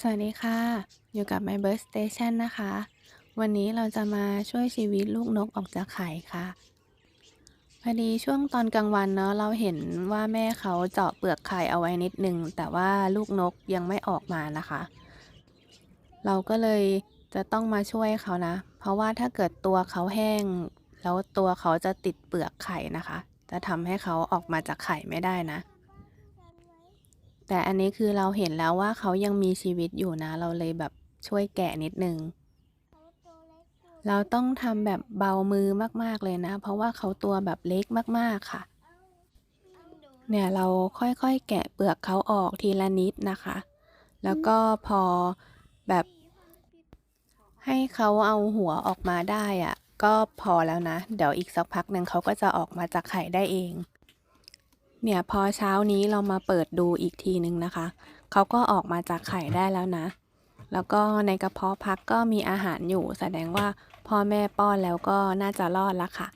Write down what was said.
สวัสดีค่ะ อยู่กับ My Bird Station นะคะ วันนี้เราจะมาช่วยชีวิตลูกนกออกจากไข่ค่ะ พอดีช่วงตอนกลางวันเนาะเราเห็นว่าแม่เขาเจาะเปลือกไข่เอาไว้นิดนึง แต่ว่าลูกนกยังไม่ออกมานะคะ เราก็เลยจะต้องมาช่วยเขานะ เพราะว่าถ้าเกิดตัวเขาแห้ง แล้วตัวเขาจะติดเปลือกไข่นะคะ จะทำให้เขาออกมาจากไข่ไม่ได้นะ แต่อันนี้คือเราเห็นแล้วว่าเขายังมีชีวิตอยู่นะ เราเลยแบบช่วยแกะนิดนึง เราต้องทำแบบเบามือมากๆเลยนะ เพราะว่าเขาตัวแบบเล็กมากๆค่ะ เนี่ยเราค่อยๆแกะเปลือกเขาออกทีละนิดนะคะ แล้วก็พอแบบ ให้เขาเอาหัวออกมาได้อะก็พอแล้วนะ เดี๋ยวอีกสักพักหนึ่งเขาก็จะออกมาจากไข่ได้เอง เนี่ยพอเช้านี้เรามาเปิดดูอีกทีนึงนะคะ เขาก็ออกมาจากไข่ได้แล้วนะ แล้วก็ในกระเพาะพักก็มีอาหารอยู่ แสดงว่าพ่อแม่ป้อนแล้วก็น่าจะรอดละค่ะ